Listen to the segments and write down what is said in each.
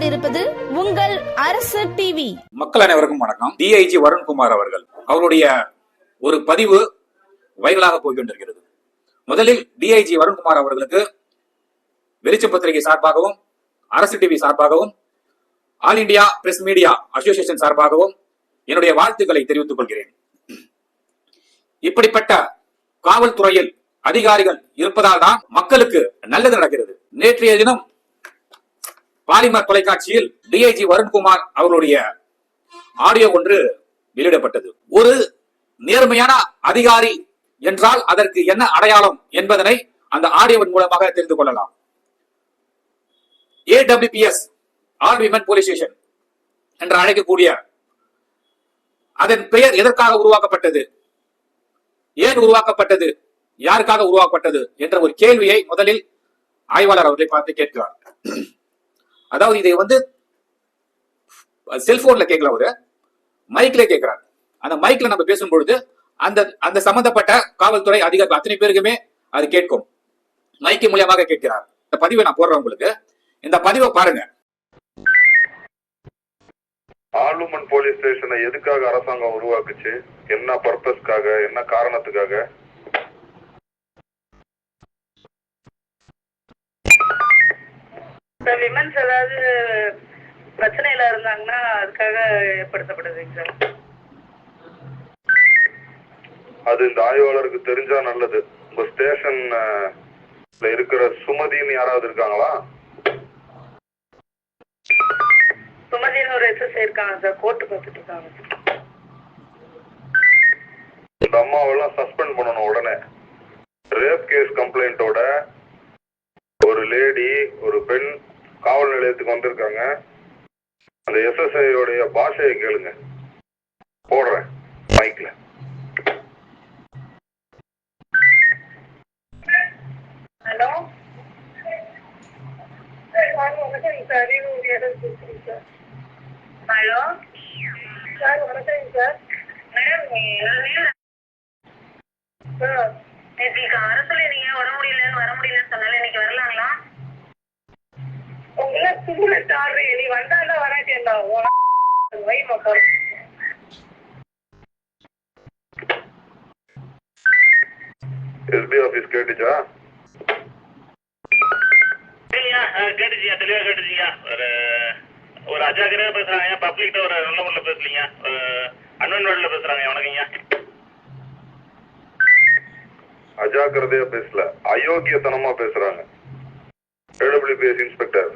கொண்டிருப்பது உங்கள் அரசு டிவி மக்கள் அனைவருக்கும் வணக்கம். டிஐஜி வருண்குமார் அவர்கள் அவருடைய ஒரு பதிவு வைரலாக போய்கொண்டிருக்கிறது. முதலில் டிஐஜி வருண்குமார் அவர்களுக்கு வெளிச்சம் பத்திரிகை சார்பாகவும் அரசு டிவி சார்பாகவும் all India press media association சார்பாகவும் என்னுடைய வாழ்த்துக்களை தெரிவித்துக் கொள்கிறேன். இப்படிப்பட்ட காவல்துறையில் அதிகாரிகள் இருப்பதால் தான் மக்களுக்கு நல்லது நடக்கிறது. நேற்றைய தினம் பாலிமர் தொலைக்காட்சியில் டிஐஜி வருண்குமார் அவர்களுடைய ஆடியோ ஒன்று வெளியிடப்பட்டது. ஒரு நேர்மையான அதிகாரி என்றால் அதற்கு என்ன அடையாளம் என்பதனை அந்த ஆடியோவின் மூலமாக தெரிந்து கொள்ளலாம். AWPS all women police station என்று அழைக்கக்கூடிய அதன் பெயர் எதற்காக உருவாக்கப்பட்டது? ஏன் உருவாக்கப்பட்டது? யாருக்காக உருவாக்கப்பட்டது? என்ற ஒரு கேள்வியை முதலில் ஆய்வாளர் அவர்களை பார்த்து கேட்கிறார். அதாவது இதை வந்து செல்போன்ல கேட்கல அவரு. மைக்ல கேட்கிறார். அந்த மைக்ல நம்ம பேசும் பொழுது அந்த அந்த சம்பந்தப்பட்ட காவல்துறை அதிகாரிகள் அத்தனை பேருக்குமே அது கேட்கும். மைக்கு மூலியமாக கேட்கிறார். இந்த பதிவை நான் போடுறேன் உங்களுக்கு. இந்த பதிவை பாருங்க. ஆளுமன் போலீஸ் ஸ்டேஷனை எதுக்காக அரசாங்கம் உருவாக்குச்சு? என்ன பர்பஸ்க்காக என்ன காரணத்துக்காக? ஏற்படுத்தப்படுதுங்க சார். அது இந்த ஆய்வாளருக்கு தெரிஞ்சா நல்லது. உங்க ஸ்டேஷன் இருக்கிற சுமதின்னு யாராவது இருக்காங்களா? சுமதினு ஒரு எஸ்எஸ்ஐ இருக்காங்க சார். கோர்ட்டு பார்த்துட்டு இருக்காங்க இந்த அம்மாவெல்லாம் சஸ்பெண்ட் பண்ணணும் உடனே. ரேப் கேஸ் கம்ப்ளைண்ட்டோட ஒரு லேடி ஒரு பெண் காவல் நிலையத்துக்கு வந்திருக்காங்க. அந்த எஸ்எஸ்ஐ உடைய பாஷையை கேளுங்க. போடுறேன் மைக்ல ஹலோ? ஹலோ? சார் வணக்கம் சார். மேடம் நேற்றுக்கு அரசுல நீங்க உடம்பு முடியலன்னு வர முடியலன்னு சொன்னால இன்னைக்கு வரலாங்களா உங்களை சும்மா நீ வந்தாண்டா வராட்டேன்டா வை மக்கள் எஸ்பி ஆபீஸ் கேட்டுச்சா கேட்டுச்சியா தெளிவா கேட்டுச்சியா ஒரு ஒரு அஜாக்கிரதையா பேசுறாங்க பப்ளிக்ட்ட ஒரு நல்ல முறையில் பேசலீங்க அன்வன் வேர்டில் பேசுறாங்க வணக்கங்கய்யா அஜாக்கிரதையா பேசல அயோக்கியத்தனமா பேசுறாங்க. ஏடபிள்யூபிஎஸ் இன்ஸ்பெக்டர்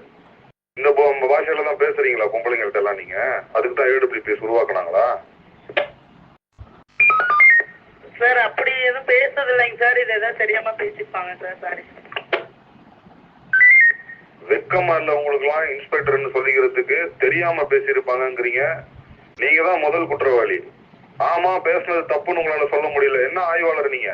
இந்த பாஷையில தான் பேசுறீங்களா பொம்பளைங்கள்ட்ட எல்லாம் நீங்க? அதுக்கு தான் ஏடபிள்யூபிஎஸ் உருவாக்குனாங்களா? சார் அப்படி எதுவும் பேசுறது இல்லைங்க சார். இது எதாவது தெரியாம பேசிப்பாங்க சார். சாரி வெக்கமா இல்ல உங்களுக்குலாம் இன்ஸ்பெக்டர்னு சொல்லிக்கிறதுக்கு தெரியாம பேசியிருப்பாங்கங்கிறீங்க. நீங்க தான் முதல் குற்றவாளி. ஆமா பேசுனது தப்புன்னு உங்களால சொல்ல முடியல. என்ன ஆய்வாளர் நீங்க?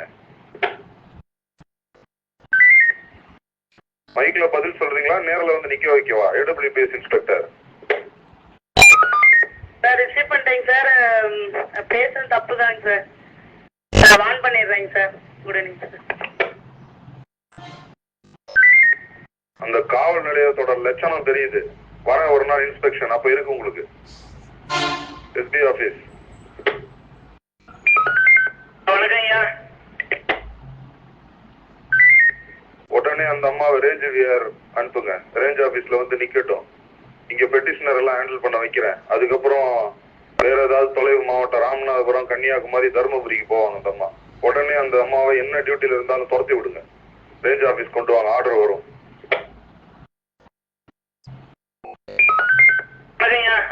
மைக்ல பதில் சொல்றீங்களா? நேர்ல வந்து நிக்க வைக்கவா? AWPS inspector. சார் ரிசீவ் பண்ணிட்டேங்க சார். பேசுறது தப்பு தாங்க சார். நான் வான் பண்ணிடுறேங்க சார். உடனே அந்த காவல் நிலையத்தோட லட்சணம் தெரியுது. வர ஒரு நாள் இன்ஸ்பெக்ஷன். அப்ப இருக்கு உங்களுக்கு. எஸ்பி ஆபீஸ் வணக்கங்கய்யா உடனே அந்த அம்மாவை ரேஞ்ச் விஆர் அனுப்புங்க. ரேஞ்ச் ஆபீஸ்ல வந்து நிக்கட்டும். இங்க பெட்டிஷனர் எல்லாம் ஹேண்டில் பண்ண வைக்கிறேன். அதுக்கப்புறம் வேற ஏதாவது தொலைவு மாவட்டம் ராமநாதபுரம் கன்னியாகுமரி தருமபுரிக்கு போவாங்க அந்த அம்மா. உடனே அந்த அம்மாவை என்ன டியூட்டில இருந்தாலும் துரத்தி விடுங்க. ரேஞ்ச் ஆபீஸ் கொண்டு வாங்க. ஆர்டர் வரும்.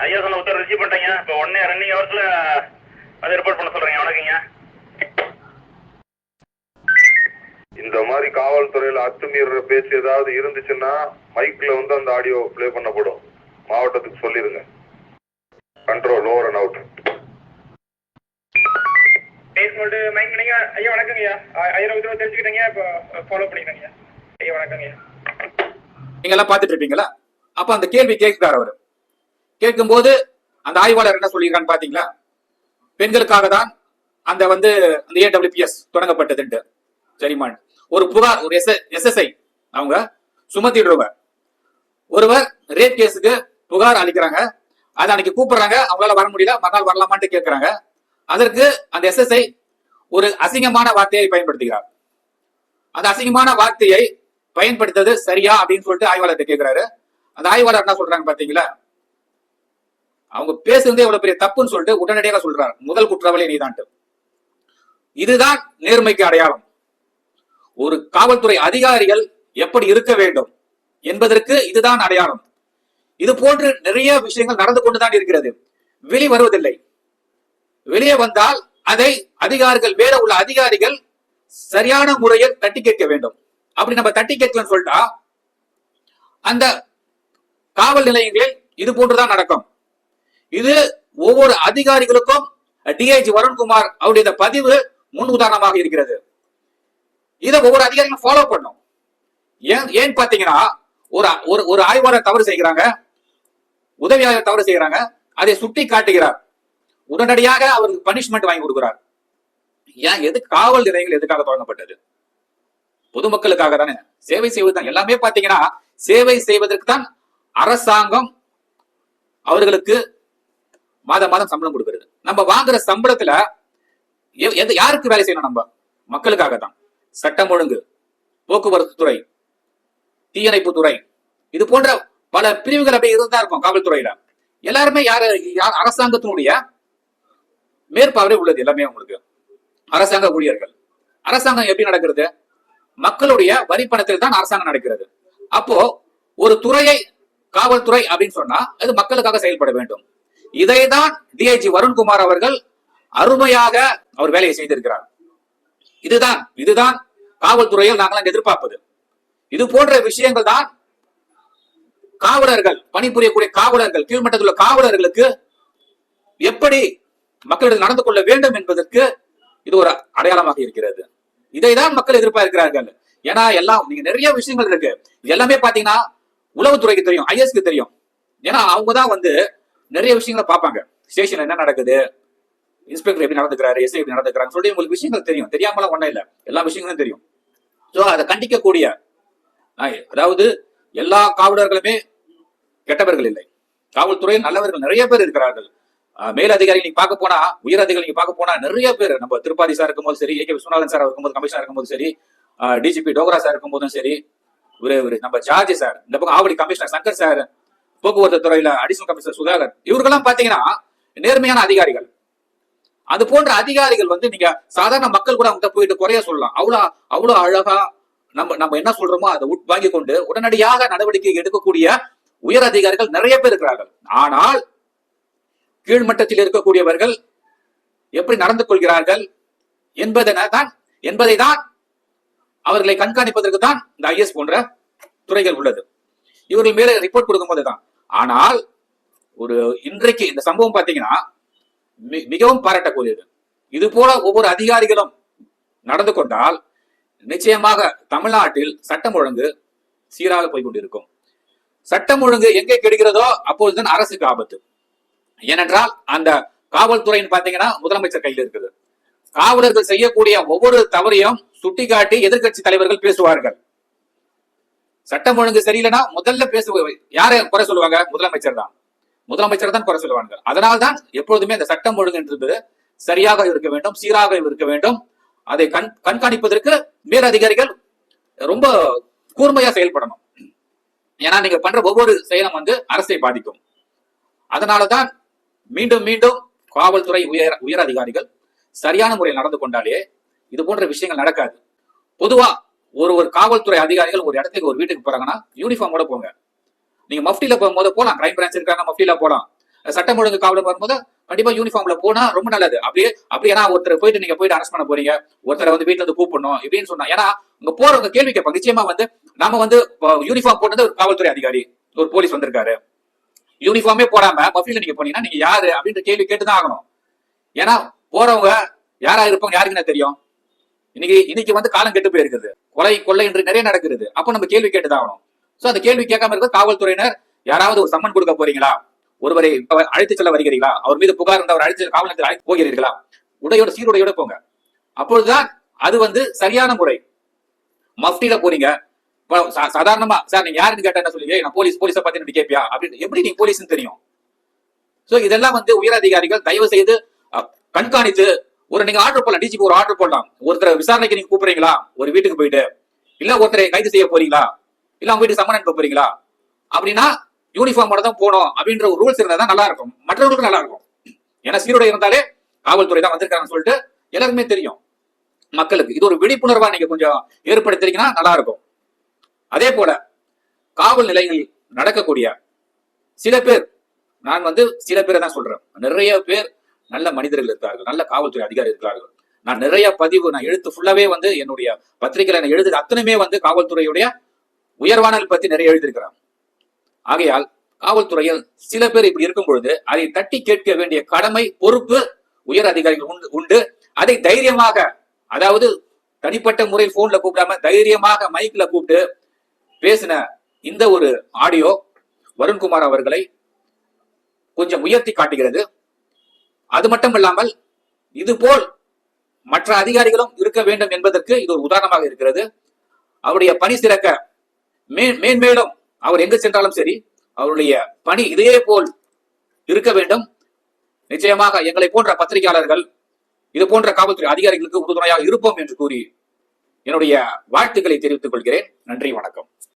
ஐயா சொன்ன உத்தரவு ரிசீவ் பண்ணிட்டேங்க. இப்போ ஒன்னே ரன்னிங் ஹவர்ஸ்ல வந்து ரிப்போர்ட் பண்ண சொல்றேங்க. வணக்கங்க இந்த மாதிரி காவல்துறையில அத்துமீற பேச்சு ஏதாவது இருந்துச்சுன்னா மைக்ல வந்து அந்த ஆடியோ ப்ளே பண்ணப்படும். மாவட்டத்துக்கு சொல்லிருங்க. Control over and out mind பண்ணீங்க ஐயா வணக்கங்க ஐயா. ஐயா உத்தரவு தெரிஞ்சுக்கிட்டீங்க இப்போ ஃபாலோ பண்ணிக்கிறேங்க ஐயா. வணக்கங்க ஐயா. நீங்க எல்லாம் பார்த்துட்டு இருப்பீங்களா? அப்ப அந்த கேள்வி கேட்கிறார் அவர். கேட்கும்போது அந்த ஆய்வாளர் என்ன சொல்லியிருக்கான்னு பாத்தீங்களா பெண்களுக்காக தான் அந்த வந்து அந்த ஏடபிள்யூபிஎஸ் தொடங்கப்பட்டதுன்ட்டு. சரிமா ஒரு புகார் ஒரு எஸ் எஸ்எஸ்ஐ அவங்க சுமத்திடுறவர் ஒருவர் ரேப் கேஸுக்கு புகார் அளிக்கிறாங்க. அதை அன்னைக்கு கூப்பிடுறாங்க. அவங்களால வர முடியல. மறுநாள் வரலாமான்னு கேட்கிறாங்க அதற்கு அந்த எஸ்எஸ்ஐ ஒரு அசிங்கமான வார்த்தையை பயன்படுத்துகிறார். அந்த அசிங்கமான வார்த்தையை பயன்படுத்தது சரியா அப்படின்னு சொல்லிட்டு ஆய்வாளர்கிட்ட கேட்கிறாரு அந்த ஆய்வாளர் என்ன சொல்றாங்க பாத்தீங்களா? அவங்க பேசுறதே எவ்வளவு பெரிய தப்புன்னு சொல்லிட்டு உடனடியாக சொல்றாரு. முதல் குற்றவாளி நீதான்ட்டு. இதுதான் நேர்மைக்கு அடையாளம். ஒரு காவல்துறை அதிகாரிகள் எப்படி இருக்க வேண்டும் என்பதற்கு இதுதான் அடையாளம். இது போன்று நிறைய விஷயங்கள் நடந்து கொண்டுதான் இருக்கிறது. வெளி வருவதில்லை வெளியே வந்தால் அதை அதிகாரிகள் வேற உள்ள அதிகாரிகள் சரியான முறையில் தட்டி கேட்க வேண்டும். அப்படி நம்ம தட்டி கேட்கலன்னு சொல்லிட்டா அந்த காவல் நிலையங்களில் இது போன்றுதான் நடக்கும். இது ஒவ்வொரு அதிகாரிகளுக்கும் டிஐஜி வருண்குமார் அவருடைய பதிவு முன் உதாரணமாக இருக்கிறது. இதை ஒவ்வொரு அதிகாரிகளும் ஃபாலோ பண்ணும். ஏன் ஏன் பாத்தீங்கன்னா ஒரு ஒரு ஒரு ஆய்வாளர் தவறு செய்கிறாங்க உதவியாளர் தவறு செய்கிறாங்க அதை சுட்டி காட்டுகிறார். உடனடியாக அவருக்கு பனிஷ்மெண்ட் வாங்கி கொடுக்கிறார். ஏன் எது காவல் நிலையங்கள் எதுக்காக தொடங்கப்பட்டது? பொதுமக்களுக்காக தானே? சேவை செய்வதுதான் எல்லாமே பாத்தீங்கன்னா சேவை செய்வதற்கு தான் அரசாங்கம் அவர்களுக்கு மாதம் மாதம் சம்பளம் கொடுக்கிறது. நம்ம வாங்குற சம்பளத்துல எ- யாருக்கு வேலை செய்யணும் நம்ம? மக்களுக்காக தான். சட்டம் ஒழுங்கு போக்குவரத்து துறை தீயணைப்பு துறை இது போன்ற பல பிரிவுகள் அப்படி இருந்தா இருக்கும் காவல்துறையில. எல்லாருமே யாரு யார் அரசாங்கத்தினுடைய மேற்பார்வை உள்ளது எல்லாமே உங்களுக்கு அரசாங்க ஊழியர்கள். அரசாங்கம் எப்படி நடக்கிறது? மக்களுடைய வரி பணத்தில் தான் அரசாங்கம் நடக்கிறது. அப்போ ஒரு துறையை காவல்துறை அப்படின்னு சொன்னா அது மக்களுக்காக செயல்பட வேண்டும். இதை தான் டிஐஜி வருண்குமார் அவர்கள் அருமையாக அவர் வேலையை செய்திருக்கிறார். இதுதான் இதுதான் காவல்துறையில் நாங்கள் எதிர்பார்ப்பது. இது போன்ற விஷயங்கள் தான் காவலர்கள் பணிபுரியக்கூடிய காவலர்கள் கீழ்மட்டத்தில் உள்ள காவலர்களுக்கு எப்படி மக்களிடம் நடந்து கொள்ள வேண்டும் என்பதற்கு இது ஒரு அடையாளமாக இருக்கிறது. இதைதான் மக்கள் எதிர்பார்க்கிறார்கள். ஏன்னா எல்லாம் நீங்க நிறைய விஷயங்கள் இருக்கு. இது எல்லாமே பாத்தீங்கன்னா உளவுத்துறைக்கு தெரியும் ஐஎஸ்க்கு தெரியும். ஏன்னா அவங்க தான் வந்து நிறைய விஷயங்களை பார்ப்பாங்க. ஸ்டேஷன்ல என்ன நடக்குது? இன்ஸ்பெக்டர் எப்படி நடந்துக்கிறாரு? எஸ்ஐ எப்படி நடந்துக்கிறாங்க சொல்லி உங்களுக்கு விஷயங்கள் தெரியும். தெரியாமலாம் ஒன்றும் இல்லை. எல்லா விஷயங்களும் தெரியும். ஸோ அதை கண்டிக்கக்கூடிய அதாவது எல்லா காவலர்களுமே கெட்டவர்கள் இல்லை. காவல்துறையில் நல்லவர்கள் நிறைய பேர் இருக்கிறார்கள். மேல் அதிகாரி நீங்க பார்க்க போனா உயர் அதிகாரி நீங்க பார்க்க போனா நிறைய பேர் நம்ம திருப்பாதி சார் இருக்கும்போது சரி ஏ கே விஸ்வநாதன் சார் இருக்கும்போது கமிஷனர் இருக்கும்போது சரி டிஜிபி டோகரா சார் இருக்கும்போதும் சரி ஒரு ஒரு நம்ம ஜார்ஜ் சார் இந்த பக்கம் ஆவடி கமிஷனர் சங்கர் சார் போக்குவரத்து துறையில அடிஷனல் கமிஷனர் சுதாகர் இவர்களெல்லாம் பாத்தீங்கன்னா நேர்மையான அதிகாரிகள். அது போன்ற அதிகாரிகள் வந்து நீங்க சாதாரண மக்கள் கூட அவங்க போயிட்டு குறைய சொல்லலாம். அவ்வளவு அவ்வளவு அழகா நம்ம நம்ம என்ன சொல்றோமோ அதை உட் வாங்கி கொண்டு உடனடியாக நடவடிக்கை எடுக்கக்கூடிய உயர் அதிகாரிகள் நிறைய பேர் இருக்கிறார்கள். ஆனால் கீழ்மட்டத்தில் இருக்கக்கூடியவர்கள் எப்படி நடந்து கொள்கிறார்கள் என்பதனை தான் என்பதை தான் அவர்களை கண்காணிப்பதற்கு தான் இந்த ஐஎஸ் போன்ற துறைகள் உள்ளது. இவர்கள் மேல ரிப்போர்ட் கொடுக்கும்போது தான் ஆனால் ஒரு இன்றைக்கு இந்த சம்பவம் பாத்தீங்கன்னா மிகவும் பாராட்டக்கூடியது. இது போல ஒவ்வொரு அதிகாரிகளும் நடந்து கொண்டால் நிச்சயமாக தமிழ்நாட்டில் சட்டம் ஒழுங்கு சீராக போய்கொண்டிருக்கும். சட்டம் ஒழுங்கு எங்கே கெடுகிறதோ அப்போதுதான் அரசுக்கு ஆபத்து. ஏனென்றால் அந்த காவல்துறைன்னு பாத்தீங்கன்னா முதலமைச்சர் கையில் இருக்குது. காவலர்கள் செய்யக்கூடிய ஒவ்வொரு தவறையும் சுட்டிக்காட்டி எதிர்க்கட்சி தலைவர்கள் பேசுவார்கள். சட்டம் ஒழுங்கு சரியில்லைன்னா முதல்ல பேச யாரை குறை சொல்லுவாங்க? முதலமைச்சர் தான். முதலமைச்சர் தான் குறை சொல்லுவாங்க அதனால்தான் எப்பொழுதுமே இந்த சட்டம் ஒழுங்கு என்பது சரியாக இருக்க வேண்டும் சீராக இருக்க வேண்டும். அதை கண் கண்காணிப்பதற்கு மேலதிகாரிகள் ரொம்ப கூர்மையா செயல்படணும். ஏன்னா நீங்க பண்ற ஒவ்வொரு செயலும் வந்து அரசை பாதிக்கும். அதனாலதான் மீண்டும் மீண்டும் காவல்துறை உயர் உயர் அதிகாரிகள் சரியான முறையில் நடந்து கொண்டாலே இது போன்ற விஷயங்கள் நடக்காது. பொதுவா ஒரு ஒரு காவல்துறை அதிகாரிகள் ஒரு இடத்துக்கு ஒரு வீட்டுக்கு போறாங்கன்னா யூனிஃபார்மோட போங்க. நீங்க மஃப்டில போகும்போது போலாம். கிரைம் பிரான்ச் இருக்காங்க மஃப்டில போலாம். சட்டம் ஒழுங்கு காவலர் வரும்போது கண்டிப்பா யூனிஃபார்ம்ல போனா ரொம்ப நல்லது. அப்படியே அப்படி ஏன்னா ஒருத்தர் போயிட்டு நீங்க போயிட்டு அரெஸ்ட் பண்ண போறீங்க. ஒருத்தரை வந்து வீட்டுல இருந்து கூப்பிடணும் இப்படின்னு சொன்னா. ஏன்னா உங்க போறவங்க கேள்வி கேட்பாங்க நிச்சயமா வந்து நாம வந்து யூனிஃபார்ம் போட்டது ஒரு காவல்துறை அதிகாரி ஒரு போலீஸ் வந்திருக்காரு. யூனிஃபார்மே போடாம மஃப்டில நீங்க போனீங்கன்னா நீங்க யாரு அப்படின்ற கேள்வி கேட்டுதான் ஆகணும். ஏன்னா போறவங்க யாரா இருப்பாங்க யாருக்கு என்ன தெரியும்? இன்னைக்கு இன்னைக்கு வந்து காலம் கெட்டு போயிருக்குது. கொலை கொள்ளை என்று நிறைய நடக்கிறது. அப்போ நம்ம கேள்வி கேட்டுதான் ஆகணும். சோ அந்த கேள்வி கேட்காம இருக்க காவல்துறையினர் யாராவது ஒரு சம்மன் கொடுக்க போறீங்களா? ஒருவரை அழைத்து செல்ல வருகிறீர்களா? அவர் மீது புகார் இருந்தவர் அழைத்து காவல் நிலையத்தில் அழைத்து போகிறீர்களா? உடையோட சீருடையோட போங்க. அப்பொழுதுதான் அது வந்து சரியான முறை. மஃப்டியில போறீங்க. சா- சாதாரணமா சார் நீங்க யாருன்னு கேட்டா என்ன சொல்லி நான் போலீஸ் போலீஸை பத்தி நீங்க கேட்பியா அப்படின்னு எப்படி நீங்க போலீஸ்னு தெரியும்? சோ இதெல்லாம் வந்து உயர் அதிகாரிகள் தயவு செய்து கண்காணித்து ஒரு நீங்க ஆர்டர் போடலாம் டிஜிபி ஒரு ஆர்டர் போடலாம். ஒருத்தர் விசாரணைக்கு நீங்க கூப்பிடுறீங்களா? ஒரு வீட்டுக்கு போயிட்டு. இல்ல ஒருத்தரை கைது செய்ய போறீங்களா? இல்ல அவங்க வீட்டுக்கு சம்மன் அனுப்ப போறீங்களா? அப்படின்னா யூனிஃபார்மோட தான் போகணும் அப்படின்ற ஒரு ரூல்ஸ் இருந்தா தான் நல்லா இருக்கும் மற்றவர்களுக்கும் நல்லா இருக்கும் ஏன்னா சீருடை இருந்தாலே காவல்துறை தான் வந்திருக்காங்கன்னு சொல்லிட்டு எல்லாருக்குமே தெரியும். மக்களுக்கு. இது ஒரு விழிப்புணர்வா நீங்க கொஞ்சம் ஏற்படுத்திருக்கீங்கன்னா நல்லா இருக்கும் அதே போல காவல் நிலையங்களில் நடக்கக்கூடிய சில பேர் நான் வந்து சில பேரை தான் சொல்றேன். நிறைய பேர் நல்ல மனிதர்கள் இருக்கிறார்கள். நல்ல காவல்துறை அதிகாரி இருக்கிறார்கள். நான் நிறைய பதிவு நான் எழுத்து ஃபுல்லாவே வந்து என்னுடைய பத்திரிகையில நான் எழுதுற அத்தனையுமே வந்து காவல்துறையுடைய உயர்வானல் பத்தி நிறைய எழுதியிருக்கிறான். ஆகையால் காவல்துறையில் சில பேர் இப்படி இருக்கும் பொழுது அதை தட்டி கேட்க வேண்டிய கடமை பொறுப்பு உயர் அதிகாரிகள் உண்டு உண்டு. அதை தைரியமாக அதாவது தனிப்பட்ட முறையில் போன்ல கூப்பிடாம தைரியமாக மைக்ல கூப்பிட்டு பேசின இந்த ஒரு ஆடியோ வருண்குமார் அவர்களை கொஞ்சம் உயர்த்தி காட்டுகிறது. அது மட்டும் இல்லாமல் மற்ற அதிகாரிகளும் இருக்க வேண்டும் என்பதற்கு இது ஒரு உதாரணமாக இருக்கிறது. அவருடைய பணி சிறக்க மேன்மேலும் அவர் எங்கு சென்றாலும் சரி அவருடைய பணி இதே போல் இருக்க வேண்டும். நிச்சயமாக எங்களை போன்ற பத்திரிகையாளர்கள் இது போன்ற காவல்துறை அதிகாரிகளுக்கு உறுதுணையாக இருப்போம் என்று கூறி என்னுடைய வாழ்த்துக்களை தெரிவித்துக் கொள்கிறேன். நன்றி வணக்கம்.